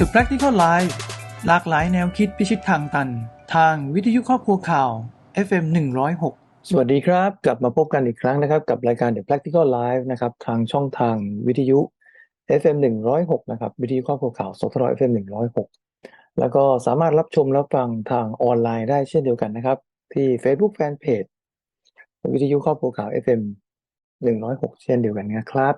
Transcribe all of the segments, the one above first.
The Practical Life หลากหลายแนวคิดพิชิตทางตัน ทางวิทยุครอบครัวข่าว FM 106 สวัสดีครับ กลับมาพบกันอีกครั้งนะครับ กับรายการ The Practical Life นะครับ ทางช่องทางวิทยุ FM 106 นะครับ วิทยุครอบครัวข่าวสทร FM 106 แล้วก็สามารถรับชมรับฟังทางออนไลน์ได้เช่นเดียวกันนะครับ ที่ Facebook Fanpage วิทยุครอบครัวข่าว FM 106 เช่นเดียวกันนะครับ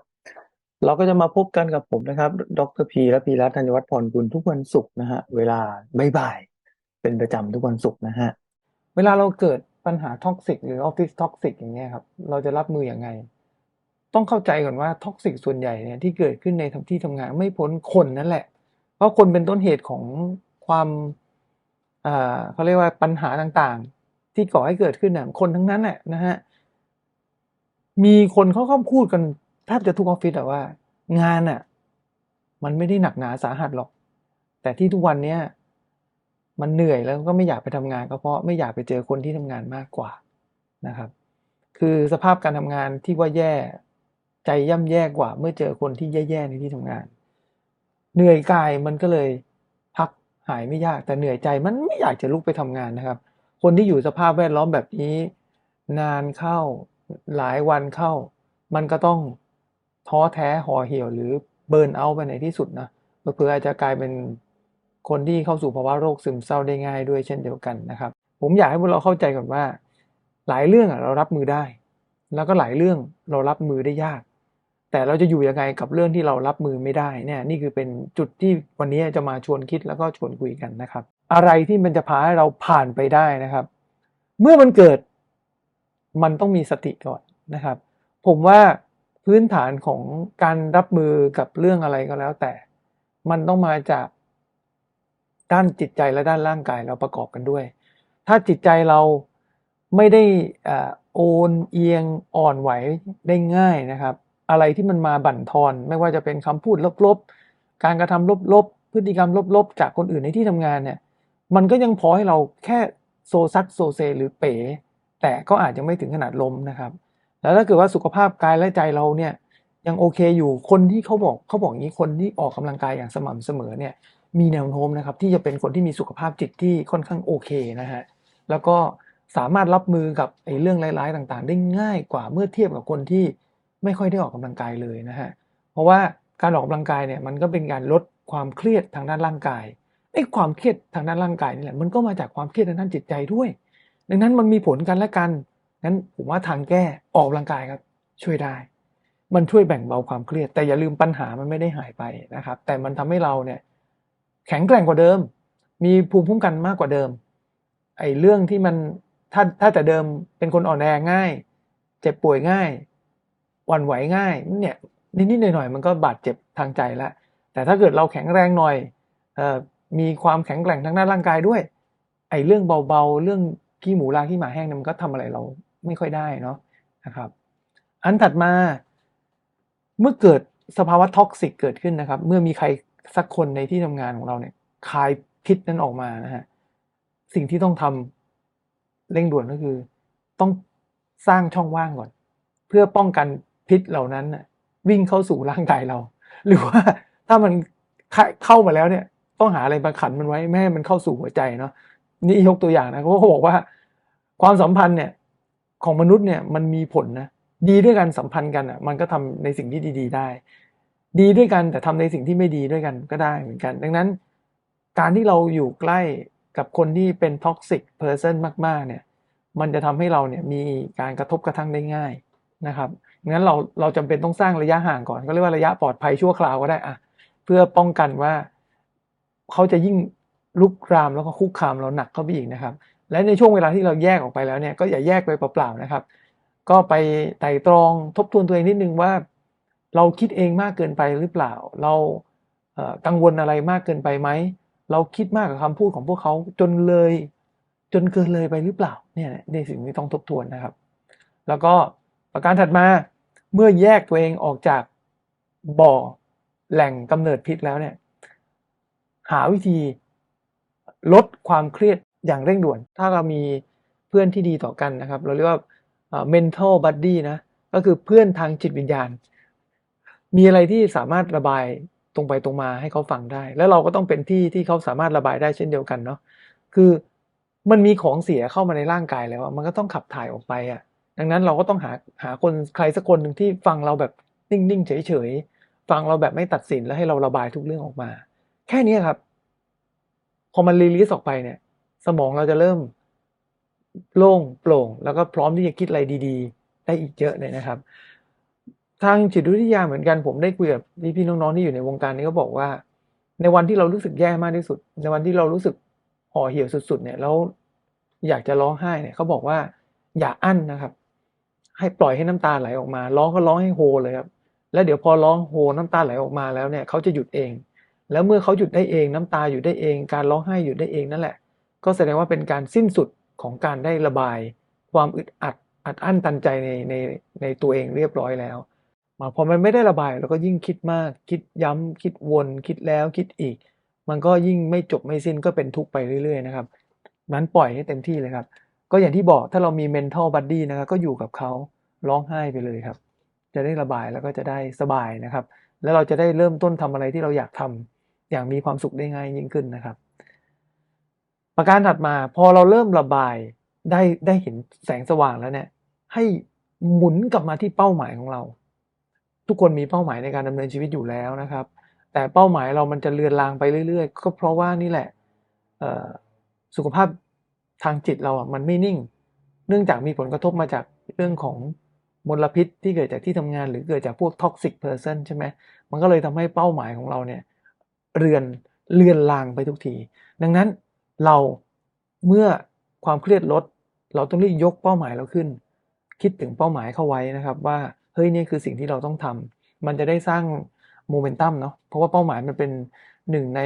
เราก็จะมาพบกันกับผมนะครับ ดรพีและพีรัตน์ธัญวัฒน์พรกุลทุกวันศุกร์นะฮะ เวลาบ่ายๆเป็นประจำทุกวันศุกร์นะฮะ เวลาเราเกิดปัญหาท็อกซิกหรือออฟฟิศท็อกซิกอย่างเงี้ยครับ เราจะรับมืออยังไง ต้องเข้าใจก่อนว่าท็อกซิกส่วนใหญ่เนี่ยที่เกิดขึ้นในท,ที่ทำงานไม่พ้นคนนั่นแหละ เพราะคนเป็นต้นเหตุของความอ่าเขาเรียกว่าปัญหาต่างๆ ที่ก่อให้เกิดขึ้นน่ะคนทั้งนั้นแหละนะฮะ มีคนเขาเข้าพูดกัน แทบจะทุกออฟฟิศอะว่า งานอะมันไม่ได้หนักหนาสาหัสหรอก แต่ที่ทุกวันเนี้ยมันเหนื่อยแล้วก็ไม่อยากไปทำงานก็เพราะไม่อยากไปเจอคนที่ทำงานมากกว่านะครับ คือสภาพการทำงานที่ว่าแย่ใจย่ำแย่กว่า เมื่อเจอคนที่แย่ๆในที่ทำงาน เหนื่อยกายมันก็เลยพักหายไม่ยากแต่เหนื่อยใจมันไม่อยากจะลุกไปทำงานนะครับ คนที่อยู่สภาพแวดล้อมแบบนี้ นานเข้าหลายวันเข้า มันก็ต้อง ท้อแท้ห่อเหี่ยวหรือเบิร์นเอาไปในที่สุดนะเพื่ออาจจะกลายเป็นคนที่เข้าสู่ภาวะโรคซึมเศร้าได้ง่ายด้วยเช่นเดียวกันนะครับ ผมอยากให้พวกเราเข้าใจก่อนว่า หลายเรื่องเรารับมือได้ แล้วก็หลายเรื่องเรารับมือได้ยาก แต่เราจะอยู่ยังไงกับเรื่องที่เรารับมือไม่ได้เนี่ยนี่คือเป็นจุดที่วันนี้จะมาชวนคิดแล้วก็ชวนคุยกันนะครับ อะไรที่มันจะพาให้เราผ่านไปได้นะครับ เมื่อมันเกิดมันต้องมีสติก่อนนะครับ ผมว่า พื้นฐานของการรับมือกับเรื่องอะไรก็แล้ว แต่ มันต้องมาจากด้านจิตใจและด้านร่างกายเราประกอบกันด้วย ถ้าจิตใจเราไม่ได้โอนเอียงอ่อนไหวได้ง่ายนะครับ อะไรที่มันมาบั่นทอน ไม่ว่าจะเป็นคำพูดลบๆ การกระทำลบๆ พฤติกรรมลบๆ จากคนอื่นในที่ทำงานเนี่ย มันก็ยังพอให้เราแค่โซซักโซเซหรือเป๋ แต่ก็อาจจะไม่ถึงขนาดล้มนะครับ แล้วถ้าเกิดว่าสุขภาพกายและใจเราเนี่ยยังโอเคอยู่คนที่เขาบอกเขาบอกอย่างนี้คนที่ออกกำลังกายอย่างสม่ำเสมอเนี่ยมีแนวโน้มนะครับที่จะเป็นคนที่มีสุขภาพจิตที่ค่อนข้างโอเคนะฮะแล้วก็สามารถรับมือกับไอ้เรื่องร้ายๆต่างๆ ได้ง่ายกว่าเมื่อเทียบกับคนที่ไม่ค่อยได้ออกกำลังกายเลยนะฮะเพราะว่าการออกกำลังกายเนี่ยมันก็เป็นการลดความเครียดทางด้านร่างกายไอ้ความเครียดทางด้านร่างกายนี่แหละมันก็มาจากความเครียดทางด้านจิตใจด้วย ดังนั้นมันมีผลกันและกัน งั้นผมว่าทางแก้ออกกำลังกายครับ ช่วยได้ มันช่วยแบ่งเบาความเครียด แต่อย่าลืมปัญหามันไม่ได้หายไปนะครับ แต่มันทำให้เราเนี่ยแข็งแกร่งกว่าเดิม มีภูมิคุ้มกันมากกว่าเดิม ไอ้เรื่องที่มันถ้าถ้าแต่เดิมเป็นคนอ่อนแอง่าย เจ็บป่วยง่ายวันไหวง่ายเนี่ยนิดๆหน่อยๆมันก็บาดเจ็บทางใจแล้วแต่ถ้าเกิดเราแข็งแรงหน่อยออมีความแข็งแกร่งทางด้านร่างกายด้วย ไอ้เรื่องเบาๆ เรื่องขี้หมูลาขี้หมาแห้งเนี่ยมันก็ทำอะไรเรา ไม่ค่อยได้เนาะนะครับ อันถัดมา เมื่อเกิดสภาวะท็อกซิกเกิดขึ้นนะครับ เมื่อมีใครสักคนในที่ทำงานของเราเนี่ยคายพิษนั้นออกมานะฮะสิ่งที่ต้องทำเร่งด่วนก็คือ ต้องสร้างช่องว่างก่อน เพื่อป้องกันพิษเหล่านั้นวิ่งเข้าสู่ร่างกายเรา หรือว่าถ้ามันเข้ามาแล้วเนี่ย ต้องหาอะไรมาขันมันไว้ไม่ให้มันเข้าสู่หัวใจเนาะนี่ยกตัวอย่างนะเขาบอกว่า ความสัมพันธ์เนี่ย ของมนุษย์เนี่ยมันมีผลนะดีด้วยกันสัมพันธ์กันอะมันก็ทำในสิ่งที่ดี ๆ ได้ ดีด้วยกันแต่ทำในสิ่งที่ไม่ดีด้วยกันก็ได้เหมือนกัน ดังนั้นการที่เราอยู่ใกล้กับคนที่เป็นท็อกซิกเพอร์เซนมากๆเนี่ยมันจะทำให้เราเนี่ยมีการกระทบกระทั่งได้ง่ายนะครับงั้นเราเราจำเป็นต้องสร้างระยะห่างก่อน ก็เรียกว่าระยะปลอดภัยชั่วคราวก็ได้อะเพื่อป้องกันว่าเขาจะยิ่งลุกรามแล้วก็คุกคามเราหนักเข้าไปอีกนะครับ และในช่วงเวลาที่เราแยกออกไปแล้วเนี่ยก็อย่าแยกไปเปล่าๆนะครับ ก็ไปไต่ตรองทบทวนตัวเองนิดนึงว่า เราคิดเองมากเกินไปหรือเปล่า เรากังวลอะไรมากเกินไปไหมเราคิดมากกับคำพูดของพวกเขาจนเลย จนเกินเลยไปหรือเปล่าเนี่ยในสิ่งที่ต้องทบทวนนะครับ แล้วก็ประการถัดมาเมื่อแยกตัวเองออกจากบ่อแหล่งกำเนิดพิษแล้วเนี่ยหาวิธีลดความเครียด อย่างเร่งด่วน ถ้าเรามีเพื่อนที่ดีต่อกันนะครับ เราเรียกว่า mental buddy นะก็คือเพื่อนทางจิตวิญญาณ มีอะไรที่สามารถระบายตรงไปตรงมาให้เขาฟังได้ แล้วเราก็ต้องเป็นที่ที่เขาสามารถระบายได้เช่นเดียวกันเนาะคือมันมีของเสียเข้ามาในร่างกายแล้วมันก็ต้องขับถ่ายออกไปอะดังนั้นเราก็ต้องหาหาคนใครสักคนหนึ่งที่ฟังเราแบบนิ่งๆเฉยๆฟังเราแบบไม่ตัดสินแล้วให้เราระบายทุกเรื่องออกมา แค่นี้ครับ พอมันรีลีสออกไปเนี่ย สมองเราจะเริ่มโล่งโปร่ง แล้วก็พร้อมที่จะคิดอะไรดีๆ ได้อีกเยอะเลยนะครับ ทางจิตวิทยาเหมือนกันผมได้คุยกับพี่ๆน้องๆที่อยู่ในวงการนี้ก็บอกว่า ในวันที่เรารู้สึกแย่มากที่สุด ในวันที่เรารู้สึกห่อเหี่ยวสุด ๆ เนี่ยแล้วอยากจะร้องไห้เนี่ยเขาบอกว่าอย่าอั้นนะครับ ให้ปล่อยให้น้ำตาไหลออกมา ร้องก็ร้องให้โฮเลยครับแล้วเดี๋ยวพอร้องโฮน้ำตาไหลออกมาแล้วเนี่ยเขาจะหยุดเอง แล้วเมื่อเขาหยุดได้เองน้ำตาหยุดได้เอง การร้องไห้หยุดได้เองนั่นแหละ ก็แสดงว่าเป็นการสิ้นสุดของการได้ระบาย ความอึดอัดอัดอั้นตันใจในในในตัวเองเรียบร้อยแล้วมาพอมันไม่ได้ระบายเราก็ยิ่งคิดมาก คิดย้ำคิดวนคิดแล้วคิดอีก มันก็ยิ่งไม่จบไม่สิ้นก็เป็นทุกข์ไปเรื่อย ๆ นะครับนั้นปล่อยให้เต็มที่เลยครับ ก็อย่างที่บอกถ้าเรามี mental buddy นะครับก็อยู่กับเขาร้องไห้ไปเลยครับ จะได้ระบายแล้วก็จะได้สบายนะครับ แล้วเราจะได้เริ่มต้นทำอะไรที่เราอยากทำอย่างมีความสุขได้ง่ายยิ่งขึ้นนะครับ ประการถัดมาพอเราเริ่มระบายได้ได้เห็นแสงสว่างแล้วเนี่ยให้หมุนกลับมาที่เป้าหมายของเรา ทุกคนมีเป้าหมายในการดำเนินชีวิตอยู่แล้วนะครับ แต่เป้าหมายเรามันจะเลือนลางไปเรื่อยๆ ก็เพราะว่านี่แหละสุขภาพทางจิตเราอะมันไม่นิ่ง เนื่องจากมีผลกระทบมาจากเรื่องของมลพิษที่เกิดจากที่ทำงาน หรือเกิดจากพวกท็อกซิกเพอร์เซนใช่ไหมมันก็เลยทำให้เป้าหมายของเราเนี่ยเรือนเลือนลางไปทุกที ดังนั้น เราเมื่อความเครียดลด เราต้องรีบยกเป้าหมายเราขึ้น คิดถึงเป้าหมายเข้าไว้นะครับว่าเฮ้ยนี่คือสิ่งที่เราต้องทำมันจะได้สร้างโมเมนตัมเนาะเพราะว่าเป้าหมายมันเป็นหนึ่งใน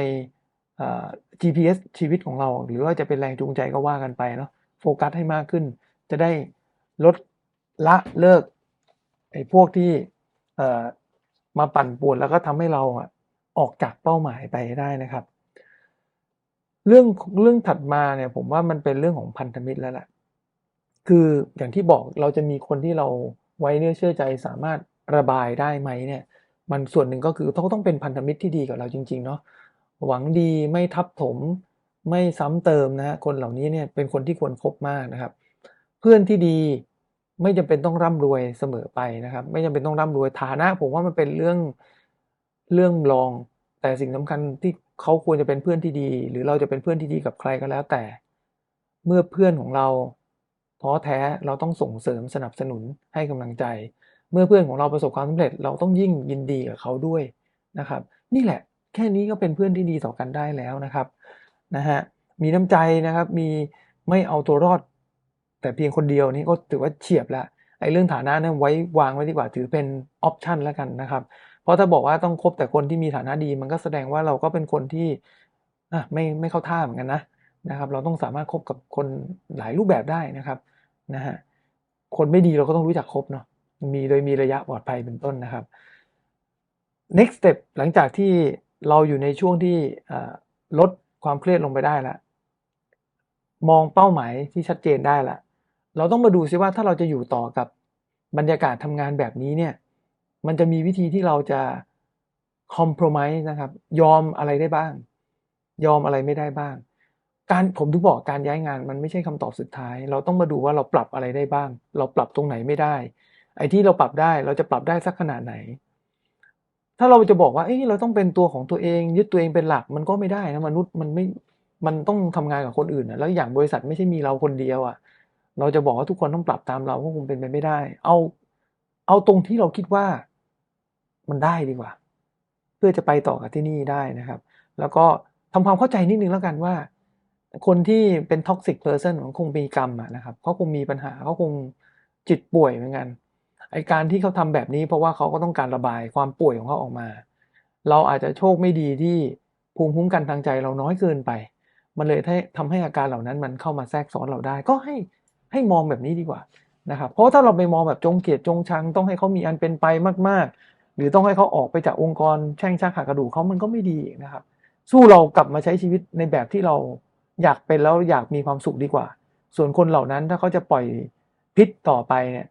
GPS ชีวิตของเรา หรือว่าจะเป็นแรงจูงใจก็ว่ากันไปเนาะโฟกัสให้มากขึ้น จะได้ลดละเลิกไอ้พวกที่มาปั่นป่วนแล้วก็ทำให้เราออกจากเป้าหมายไปได้นะครับ เรื่องเรื่องถัดมาเนี่ยผมว่ามันเป็นเรื่องของพันธมิตรแล้วแหละคืออย่างที่บอกเราจะมีคนที่เราไว้เนื้อเชื่อใจสามารถระบายได้ไหมเนี่ยมันส่วนหนึ่งก็คือต้องต้องเป็นพันธมิตรที่ดีกับเราจริง ๆ เนาะหวังดีไม่ทับถมไม่ซ้ำเติมนะฮะคนเหล่านี้เนี่ยเป็นคนที่ควรคบมากนะครับ เพื่อนที่ดีไม่จำเป็นต้องร่ำรวยเสมอไปนะครับ ไม่จำเป็นต้องร่ำรวยฐานะ ผมว่ามันเป็นเรื่องเรื่องรอง แต่สิ่งสำคัญที่เขาควรจะเป็นเพื่อนที่ดี หรือเราจะเป็นเพื่อนที่ดีกับใครก็แล้วแต่ เมื่อเพื่อนของเราท้อแท้เราต้องส่งเสริมสนับสนุนให้กำลังใจ เมื่อเพื่อนของเราประสบความสำเร็จ เราต้องยิ่งยินดีกับเขาด้วยนะครับ นี่แหละแค่นี้ก็เป็นเพื่อนที่ดีต่อกันได้แล้วนะครับนะฮะมีน้ำใจนะครับมีไม่เอาตัวรอด แต่เพียงคนเดียวนี่ก็ถือว่าเฉียบล้วไอ้เรื่องฐานะนี่ยไว้วางไว้ดีกว่าถือเป็นออปชันแล้วกันนะครับ เพราะถ้าบอกว่าต้องคบแต่คนที่มีฐานะดี มันก็แสดงว่าเราก็เป็นคนที่อะไม่ไม่เข้าท่าเหมือนกันนะนะครับ เราต้องสามารถคบกับคนหลายรูปแบบได้นะครับนะฮะคนไม่ดีเราก็ต้องรู้จักคบเนาะมีโดยมีระยะปลอดภัยเป็นต้นนะครับ next step หลังจากที่เราอยู่ในช่วงที่ลดความเครียดลงไปได้แล้วมองเป้าหมายที่ชัดเจนได้ละเราต้องมาดูซิว่าถ้าเราจะอยู่ต่อกับบรรยากาศทำงานแบบนี้เนี่ย มันจะมีวิธีที่เราจะคอม p r o m i s e นะครับ ยอมอะไรได้บ้าง ยอมอะไรไม่ได้บ้าง การผมถึงบอกการย้ายงานมันไม่ใช่คำตอบสุดท้าย เราต้องมาดูว่าเราปรับอะไรได้บ้าง เราปรับตรงไหนไม่ได้ ไอ้ที่เราปรับได้เราจะปรับได้สักขนาดไหน ถ้าเราจะบอกว่าเอ้เราต้องเป็นตัวของตัวเอง ยึดตัวเองเป็นหลักมันก็ไม่ได้นะมนุษย์มันไม่มันต้องทำงานกับคนอื่นนะแล้วอย่างบริษัทไม่ใช่มีเราคนเดียวอะ่ะ เราจะบอกว่าทุกคนต้องปรับตามเราก็คงเป็นไปไม่ได้ เอาเอาตรงที่เราคิดว่า มันได้ดีกว่า เพื่อจะไปต่อกับที่นี่ได้นะครับ แล้วก็ทำความเข้าใจนิดนึงแล้วกันว่า คนที่เป็นท็อกซิกเพอร์เซนมันคงมีกรรมนะครับเขาคงมีปัญหาเขาคงจิตป่วยเหมือนกันไอการที่เขาทำแบบนี้เพราะว่าเขาก็ต้องการระบายความป่วยของเขาออกมา เราอาจจะโชคไม่ดีที่ภูมิคุ้มกันทางใจเราน้อยเกินไป มันเลยทำให้อาการเหล่านั้นมันเข้ามาแทรกซ้อนเราได้ ก็ให้ให้มองแบบนี้ดีกว่านะครับ เพราะถ้าเราไปมองแบบจงเกลียดจงชังต้องให้เขามีอันเป็นไปมาก รือต้องให้เขาออกไปจากองค์กรแช่งชักหักกระดูกเขามันก็ไม่ดีนะครับ สู้เรากลับมาใช้ชีวิตในแบบที่เราอยากเป็นแล้วอยากมีความสุขดีกว่า ส่วนคนเหล่านั้นถ้าเขาจะปล่อยพิษต่อไปเนี่ย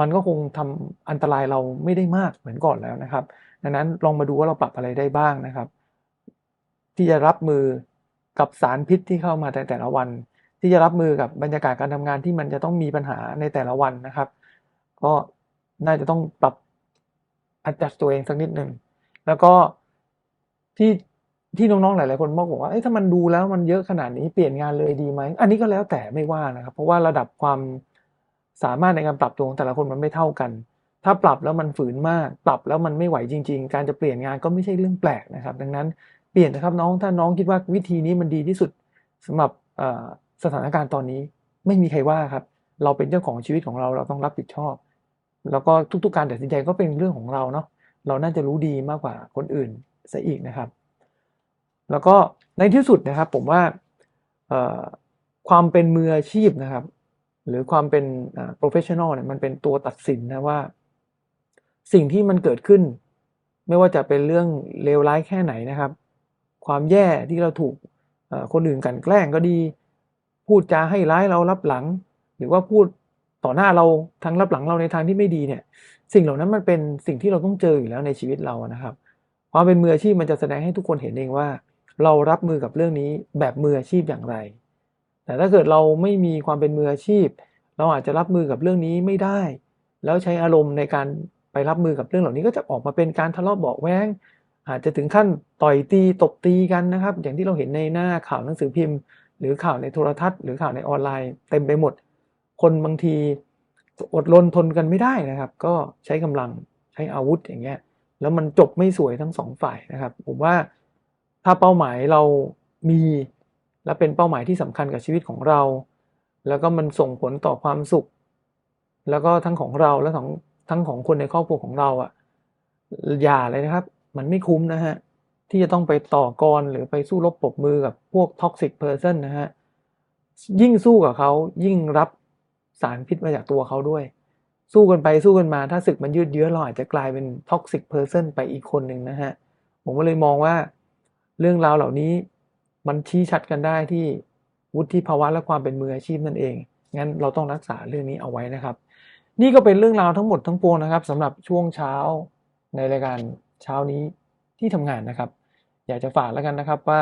มันก็คงทำอันตรายเราไม่ได้มากเหมือนก่อนแล้วนะครับ ดังนั้นลองมาดูว่าเราปรับอะไรได้บ้างนะครับ ที่จะรับมือกับสารพิษที่เข้ามาในแต่ละวัน ที่จะรับมือกับบรรยากาศการทำงานที่มันจะต้องมีปัญหาในแต่ละวันนะครับ ก็น่าจะต้องปรับ adjust ตัวเองสักนิดหนึ่งแล้วก็ที่ที่น้องๆหลายๆคนบอกว่าเอ้ยถ้ามันดูแล้วมันเยอะขนาดนี้เปลี่ยนงานเลยดีไหมอันนี้ก็แล้วแต่ไม่ว่านะครับ เพราะว่าระดับความสามารถในการปรับตัวของแต่ละคนมันไม่เท่ากัน ถ้าปรับแล้วมันฝืนมาก ปรับแล้วมันไม่ไหวจริง ๆ การจะเปลี่ยนงานก็ไม่ใช่เรื่องแปลกนะครับ ดังนั้นเปลี่ยนนะครับน้องถ้าน้องคิดว่าวิธีนี้มันดีที่สุดสำหรับสถานการณ์ตอนนี้ไม่มีใครว่าครับ เราเป็นเจ้าของชีวิตของเราเราต้องรับผิดชอบ แล้วก็ทุกๆการตัดสินใจก็เป็นเรื่องของเราเนาะเราน่าจะรู้ดีมากกว่าคนอื่นซะอีกนะครับ แล้วก็ในที่สุดนะครับผมว่าความเป็นมืออาชีพนะครับ หรือความเป็น professional เนี่ยมันเป็นตัวตัดสินนะว่า สิ่งที่มันเกิดขึ้น ไม่ว่าจะเป็นเรื่องเลวร้ายแค่ไหนนะครับ ความแย่ที่เราถูกคนอื่นกันแกล้งก็ดี พูดจาให้ร้ายเรารับหลัง หรือว่าพูด ต่อหน้าเราทางรับหลังเราในทางที่ไม่ดีเนี่ย สิ่งเหล่านั้นมันเป็นสิ่งที่เราต้องเจออยู่แล้วในชีวิตเรานะครับ ความเป็นมืออาชีพมันจะแสดงให้ทุกคนเห็นเองว่า เรารับมือกับเรื่องนี้แบบมืออาชีพอย่างไร แต่ถ้าเกิดเราไม่มีความเป็นมืออาชีพ เราอาจจะรับมือกับเรื่องนี้ไม่ได้ แล้วใช้อารมณ์ในการไปรับมือกับเรื่องเหล่านี้ก็จะออกมาเป็นการทะเลาะเบาะแว้งอาจจะถึงขั้นต่อยตีตบตีกันนะครับ อย่างที่เราเห็นในหน้าข่าวหนังสือพิมพ์ หรือข่าวในโทรทัศน์ หรือข่าวในออนไลน์เต็มไปหมด คนบางทีอดรนทนกันไม่ได้นะครับ ก็ใช้กำลังใช้อาวุธอย่างเงี้ยแล้วมันจบไม่สวยทั้งสองฝ่ายนะครับ ผมว่าถ้าเป้าหมายเรามีและเป็นเป้าหมายที่สำคัญกับชีวิตของเรา แล้วก็มันส่งผลต่อความสุข แล้วก็ทั้งของเราและของทั้งของคนในครอบครัวของเราอะอย่าเลยนะครับ มันไม่คุ้มนะฮะที่จะต้องไปต่อกรหรือไปสู้รบปรบมือกับพวกท็อกซิกเพ r ร์ n นะฮะยิ่งสู้กับเขายิ่งรับ สารพิษมาจากตัวเขาด้วย สู้กันไปสู้กันมาถ้าศึกมันยืดเยื้อเราอาจจะกลายเป็นท็อกซิกเพ r ร์ n ไปอีกคนหนึ่งนะฮะ ผมก็เลยมองว่าเรื่องราวเหล่านี้มันชี้ชัดกันได้ที่วุฒิภาวะและความเป็นมืออาชีพนั่นเอง งั้นเราต้องรักษาเรื่องนี้เอาไว้นะครับ นี่ก็เป็นเรื่องราวทั้งหมดทั้งปวงนะครับสำหรับช่วงเช้าในรายการเช้านี้ที่ทำงานนะครับ อยากจะฝากแล้วกันนะครับว่า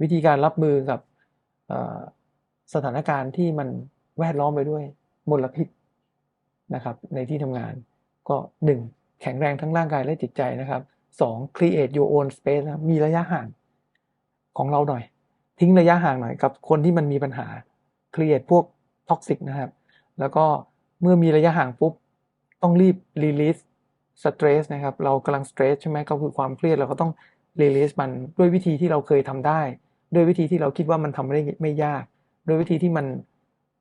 วิธีการรับมือกับสถานการณ์ที่มันแวดล้อมไปด้วย มลพิษนะครับในที่ทำงานก็หนึ่งแข็งแรงทั้งร่างกายและจิตใจนะครับสอง create your own space นะมีระยะห่างของเราหน่อย ทิ้งระยะห่างหน่อยกับคนที่มันมีปัญหา create พวกท็อกซิกนะครับ แล้วก็เมื่อมีระยะห่างปุ๊บ ต้องรีบ release stress นะครับ เรากำลัง stress ใช่ไหมก็คือความเครียดเราก็ต้อง release มันด้วยวิธีที่เราเคยทำได้ ด้วยวิธีที่เราคิดว่ามันทำได้ไม่ยาก ด้วยวิธีที่มัน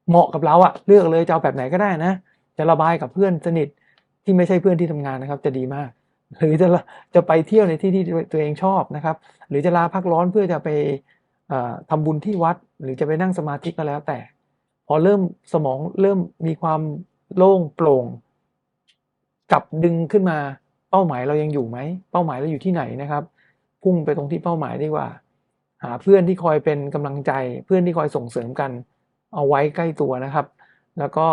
เหมาะกับเราอะเลือกเลยจะเอาแบบไหนก็ได้นะ จะระบายกับเพื่อนสนิทที่ไม่ใช่เพื่อนที่ทำงานนะครับ จะดีมาก หรือจะจะไปเที่ยวในที่ที่ตัวเองชอบนะครับ หรือจะลาพักร้อนเพื่อจะไปเอ่อทำบุญที่วัด หรือจะไปนั่งสมาธิก็แล้วแต่ พอเริ่มสมองเริ่มมีความโล่งโปร่งกลับดึงขึ้นมาเป้าหมายเรายังอยู่ไหม เป้าหมายเราอยู่ที่ไหนนะครับ พุ่งไปตรงที่เป้าหมายดีกว่า หาเพื่อนที่คอยเป็นกำลังใจ เพื่อนที่คอยส่งเสริมกัน เอาไว้ใกล้ตัวนะครับ แล้วก็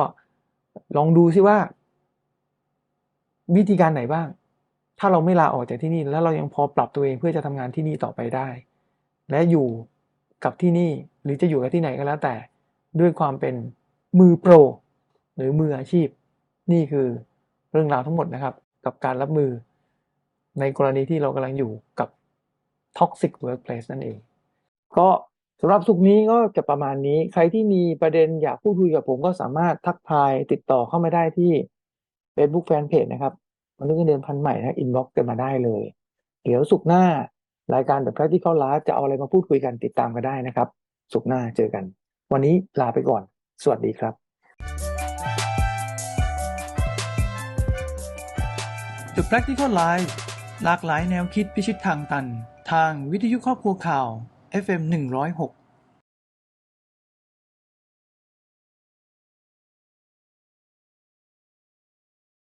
ลองดูซิว่า วิธีการไหนบ้าง ถ้าเราไม่ลาออกจากที่นี่ แล้วเรายังพอปรับตัวเองเพื่อจะทำงานที่นี่ต่อไปได้ และอยู่กับที่นี่หรือจะอยู่กับที่ไหนก็แล้วแต่ ด้วยความเป็นมือโปร หรือมืออาชีพ นี่คือเรื่องราวทั้งหมดนะครับ กับการรับมือ ในกรณีที่เรากำลังอยู่กับ toxic workplace นั่นเอง ก็ สำหรับสุกนี้ก็จะประมาณนี้ ใครที่มีประเด็นอยากพูดคุยกับผมก็สามารถทักทายติดต่อเข้ามาได้ที่ Facebook Fanpage นะครับมนุษย์เงินเดือนพันใหม่นะอินบ็อกกันมาได้เลย เดี๋ยวสุกหน้ารายการ The Practical Life จะเอาอะไรมาพูดคุยกันติดตามกันได้นะครับ สุกหน้าเจอกัน วันนี้ลาไปก่อน สวัสดีครับ The Practical Life หลากหลายแนวคิดพิชิตทางตัน ทางวิทยุครอบครัวข่าว FM 106